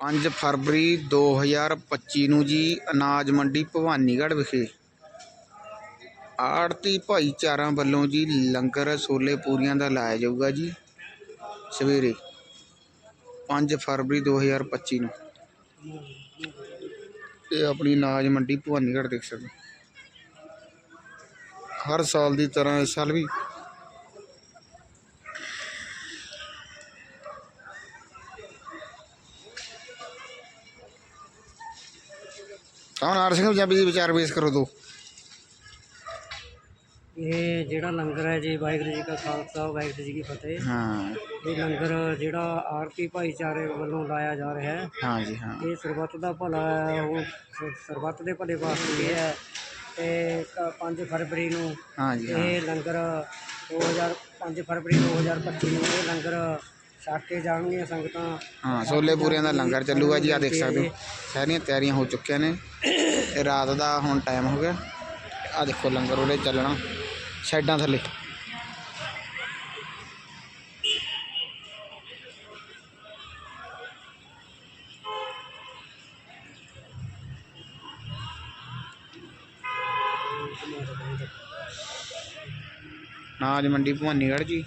5 ਫਰਵਰੀ 2025 ਨੂੰ ਜੀ ਅਨਾਜ ਮੰਡੀ ਭਵਾਨੀਗੜ੍ਹ ਵਿਖੇ ਆੜਤੀ ਭਾਈਚਾਰਾ ਵੱਲੋਂ ਜੀ ਲੰਗਰ ਛੋਲੇ ਪੂਰੀਆਂ ਦਾ ਲਾਇਆ ਜਾਊਗਾ ਜੀ ਸਵੇਰੇ 5 ਫਰਵਰੀ 2025 ਨੂੰ। ਇਹ ਆਪਣੀ ਅਨਾਜ ਮੰਡੀ ਭਵਾਨੀਗੜ੍ਹ ਦੇਖ ਸਕਦੇ ਹਰ ਸਾਲ ਦੀ ਤਰ੍ਹਾਂ ਇਸ ਸਾਲ ਵੀ ਕੌਣ ਆਰ ਸਿੰਘ ਪੰਜਾਬੀ ਦੀ ਵਿਚਾਰ ਪੇਸ਼ ਕਰੋ ਦੋ ਇਹ ਜਿਹੜਾ ਲੰਗਰ ਹੈ ਜੀ ਵਾਹਿਗੁਰੂ ਜੀ ਕਾ ਖਾਲਸਾ ਵਾਹਿਗੁਰੂ ਜੀ ਕੀ ਫਤਿਹ। ਹਾਂ। ਇਹ ਲੰਗਰ ਜਿਹੜਾ ਆਰਤੀ ਭਾਈਚਾਰੇ ਵੱਲੋਂ ਲਾਇਆ ਜਾ ਰਿਹਾ ਹੈ। ਹਾਂ ਜੀ ਹਾਂ। ਇਹ ਸਰਬੱਤ ਦਾ ਭਲਾ ਹੈ ਉਹ ਸ- ਸਰਬੱਤ ਦੇ ਭਲੇ ਵਾਸਤੇ ਇਹ ਹੈ। ਤੇ ਕ- 5 ਫਰਵਰੀ ਨੂੰ ਹਾਂ ਜੀ ਹਾਂ। ਇਹ ਲੰਗਰ 2005 ਫਰਵਰੀ 2025 ਨੂੰ ਇਹ ਲੰਗਰ ਛਕ ਕੇ ਜਾਣਗੀਆਂ ਸੰਗਤਾਂ। ਹਾਂ ਛੋਲੇ ਪੂਰੀਆਂ ਦਾ ਲੰਗਰ ਚੱਲੂਗਾ ਜੀ ਆ ਦੇਖ ਸਕਦੇ ਹੋ। ਸਾਰੀਆਂ ਤਿਆਰੀਆਂ ਹੋ ਚੁੱਕੀਆਂ ਨੇ। ਇਹ ਰਾਤ ਦਾ ਹੁਣ ਟਾਈਮ ਹੋ ਗਿਆ। ਆ ਦੇਖੋ ਲੰਗਰ ਉਹਦੇ ਚੱਲਣਾ। ਸਾਈਡਾਂ ਥੱਲੇ। ਨਾਜ ਮੰਡੀ ਭਵਾਨੀਗੜ੍ਹ ਜੀ।